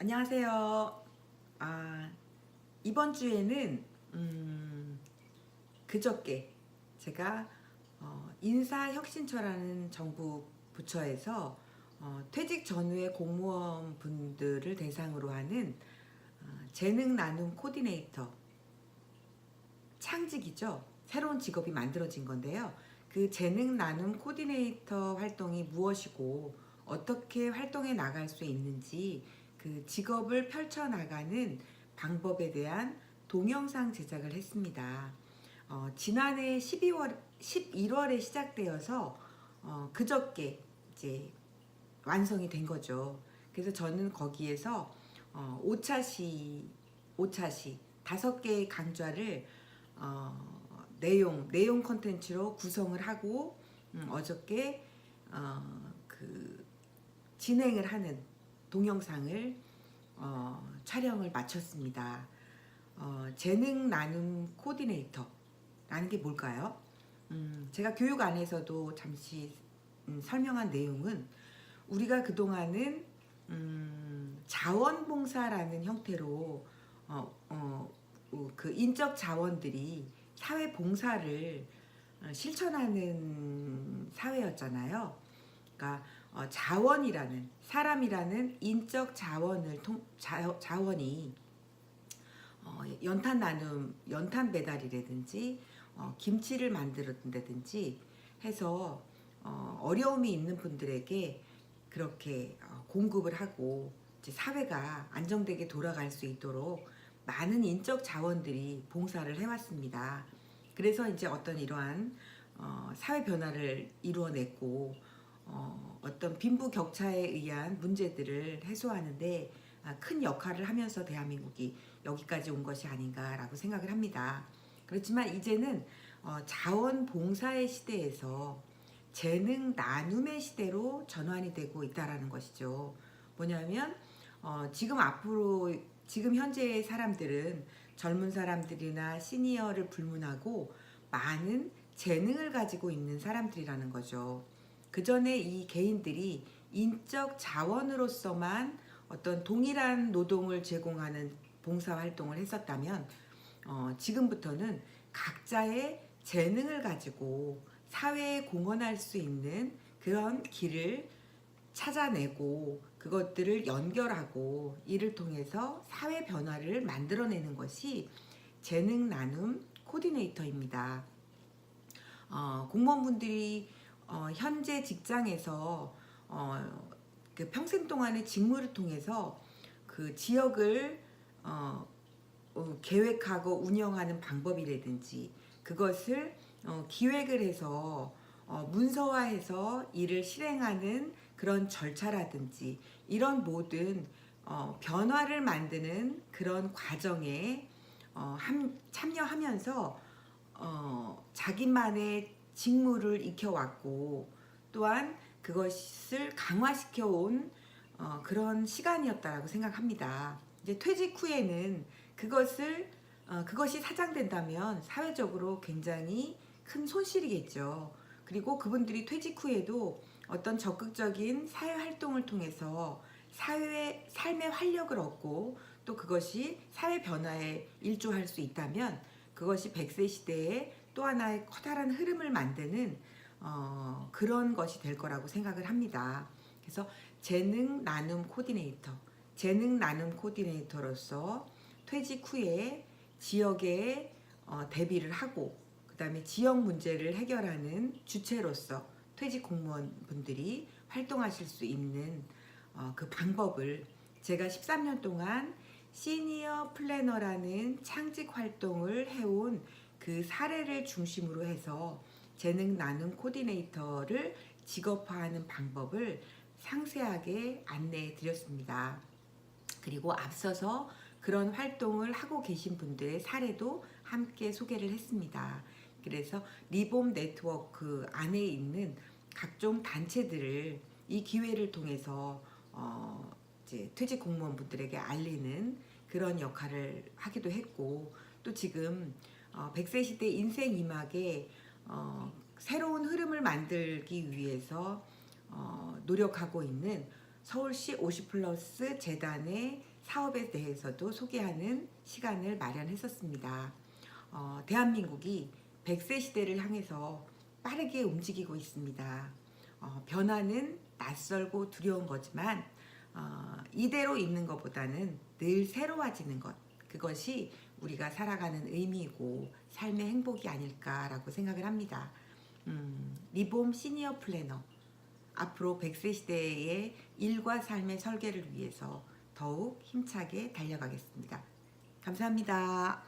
안녕하세요. 아, 이번 주에는 음, 그저께 제가 어, 인사혁신처라는 정부 부처에서 어, 퇴직 전후의 공무원 분들을 대상으로 하는 어, 재능 나눔 코디네이터 창직이죠. 새로운 직업이 만들어진 건데요. 그 재능 나눔 코디네이터 활동이 무엇이고 어떻게 활동해 나갈 수 있는지 그 직업을 펼쳐나가는 방법에 대한 동영상 제작을 했습니다. 어, 지난해 12월, 11월에 시작되어서 어, 그저께 이제 완성이 된 거죠. 그래서 저는 거기에서 어, 오차시, 오차시 다섯 개의 강좌를 어, 내용 내용 컨텐츠로 구성을 하고 음, 어저께 어, 그 진행을 하는 동영상을 어, 촬영을 마쳤습니다. 어, 재능 나눔 코디네이터라는 게 뭘까요? 음, 제가 교육 안에서도 잠시 음, 설명한 내용은 우리가 그동안은 음, 자원봉사라는 형태로 어, 어, 어, 그 인적 자원들이 사회 봉사를 어, 실천하는 사회였잖아요. 그러니까 어, 자원이라는 사람이라는 인적 자원을 통 자, 자원이 어, 연탄 나눔, 연탄 배달이라든지 어, 김치를 만들었다든지 해서 어, 어려움이 있는 분들에게 그렇게 어, 공급을 하고 사회가 안정되게 돌아갈 수 있도록 많은 인적 자원들이 봉사를 해왔습니다. 그래서 이제 어떤 이러한 어, 사회 변화를 이루어냈고 어, 어떤 빈부 격차에 의한 문제들을 해소하는데 아, 큰 역할을 하면서 대한민국이 여기까지 온 것이 아닌가라고 생각을 합니다. 그렇지만 이제는 어, 자원봉사의 시대에서 재능 나눔의 시대로 전환이 되고 있다라는 것이죠. 뭐냐면 어, 지금 앞으로 지금 현재의 사람들은 젊은 사람들이나 시니어를 불문하고 많은 재능을 가지고 있는 사람들이라는 거죠. 그 전에 이 개인들이 인적 자원으로서만 어떤 동일한 노동을 제공하는 봉사 활동을 했었다면 어, 지금부터는 각자의 재능을 가지고 사회에 공헌할 수 있는 그런 길을 찾아내고 그것들을 연결하고 이를 통해서 사회 변화를 만들어내는 것이 재능 나눔 코디네이터입니다. 어, 공무원분들이 어, 현재 직장에서 어, 그 평생 동안의 직무를 통해서 그 지역을 어, 어, 계획하고 운영하는 방법이라든지 그것을 어, 기획을 해서 어, 문서화해서 일을 실행하는 그런 절차라든지 이런 모든 어, 변화를 만드는 그런 과정에 어, 함, 참여하면서 어, 자기만의 직무를 익혀왔고 또한 그것을 강화시켜 온 어, 그런 시간이었다라고 생각합니다. 이제 퇴직 후에는 그것을 어, 그것이 사장된다면 사회적으로 굉장히 큰 손실이겠죠. 그리고 그분들이 퇴직 후에도 어떤 적극적인 사회 활동을 통해서 사회 삶의 활력을 얻고 또 그것이 사회 변화에 일조할 수 있다면 그것이 100세 시대에 또 하나의 커다란 흐름을 만드는 어, 그런 것이 될 거라고 생각을 합니다. 그래서 재능 나눔 코디네이터, 재능 나눔 코디네이터로서 퇴직 후에 지역에 어, 대비를 하고 그 다음에 지역 문제를 해결하는 주체로서 퇴직 공무원 분들이 활동하실 수 있는 어, 그 방법을 제가 13년 동안 시니어 플래너라는 창직 활동을 해온 그 사례를 중심으로 해서 재능 나눔 코디네이터를 직업화하는 방법을 상세하게 안내해 드렸습니다. 그리고 앞서서 그런 활동을 하고 계신 분들의 사례도 함께 소개를 했습니다. 그래서 리봄 네트워크 안에 있는 각종 단체들을 이 기회를 통해서 어 이제 퇴직 공무원분들에게 알리는 그런 역할을 하기도 했고 또 지금 어 100세 시대 인생 이막에 어 새로운 흐름을 만들기 위해서 어 노력하고 있는 서울시 50 플러스 재단의 사업에 대해서도 소개하는 시간을 마련했었습니다. 어, 대한민국이 100세 시대를 향해서 빠르게 움직이고 있습니다. 어, 변화는 낯설고 두려운 거지만 어, 이대로 있는 것보다는 늘 새로워지는 것 그것이 우리가 살아가는 의미이고 삶의 행복이 아닐까라고 생각을 합니다. 음, 리봄 시니어 플래너 앞으로 100세 시대의 일과 삶의 설계를 위해서 더욱 힘차게 달려가겠습니다. 감사합니다.